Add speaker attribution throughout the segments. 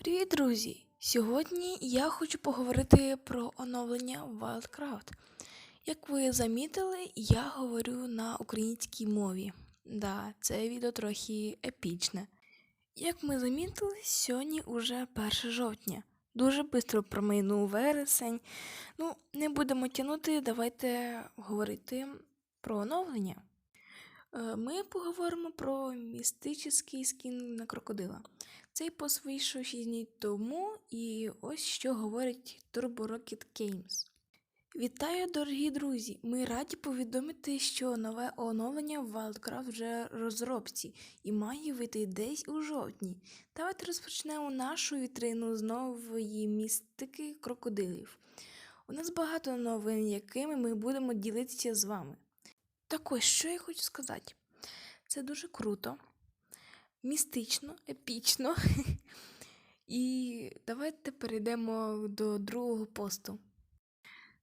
Speaker 1: Привіт, друзі! Сьогодні я хочу поговорити про оновлення Wildcraft. Як ви замітили, я говорю на українській мові. Да, це відео трохи епічне. Як ми замітили, сьогодні уже 1 жовтня. Дуже швидко промайнув вересень. Ну, не будемо тягнути, давайте говорити про оновлення. Е, Ми поговоримо про містичний скін на крокодила. Цей пост вийшов 6 днів тому, і ось що говорить Turbo Rocket Games. Вітаю, дорогі друзі! Ми раді повідомити, що нове оновлення в Wildcraft вже розробці і має вийти десь у жовтні. Давайте розпочнемо нашу вітрину з нової містики крокодилів. У нас багато новин, якими ми будемо ділитися з вами. Так ось, що я хочу сказати. Це дуже круто, містично, епічно. І давайте перейдемо до другого посту.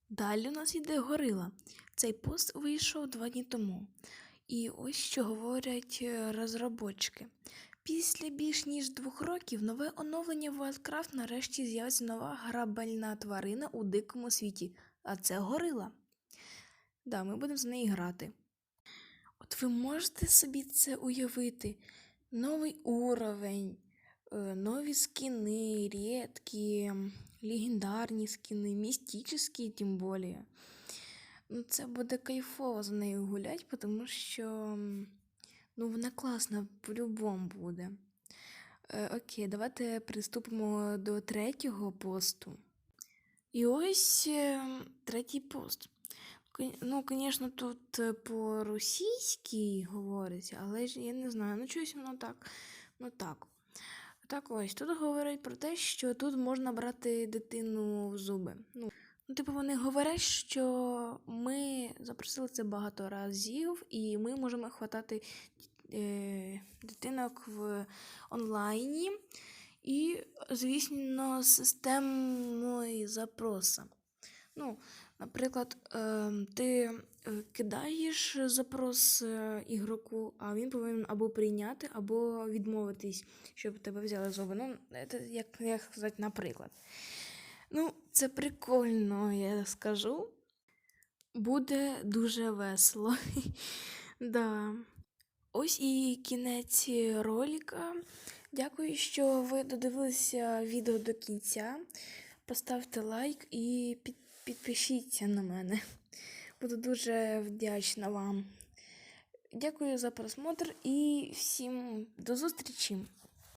Speaker 1: Далі у нас йде горила. Цей пост вийшов два дні тому. І ось що говорять е, розробочки. Після більш ніж двох років нове оновлення Wildcraft нарешті з'явиться нова грабельна тварина у дикому світі, а це горила. Да, ми будемо за неї грати. От ви можете собі це уявити. Новий уровень, е, нові скіни, рідкі, легендарні скіни, містичні, тим більше. Ну, це буде кайфово за нею гуляти, тому що ну, вона класна по-любому буде. Е, окей, давайте приступимо до третього посту. І ось е, третій пост. Ну, звісно, тут е, по-російськи говориться, але ж я не знаю, ну чогось воно так. Ну так. Так ось, тут говорять про те, що тут можна брати дитину в зуби. Ну, ну типу, вони говорять, що ми запросили це багато разів, і ми можемо хватати е, дитинок в онлайні і, звісно, системою запроса. Ну, наприклад, е, ти е, кидаєш запрос е, ігроку, а він повинен або прийняти, або відмовитись, щоб тебе взяли зуби. Ну, це як, як сказати, наприклад. Ну, це прикольно, я скажу. Буде дуже весело. да. Ось і кінець ролика. Дякую, що ви додивилися відео до кінця. Поставте лайк і під, підпишіться на мене. Буду дуже вдячна вам. Дякую за просмотр і всім до зустрічі!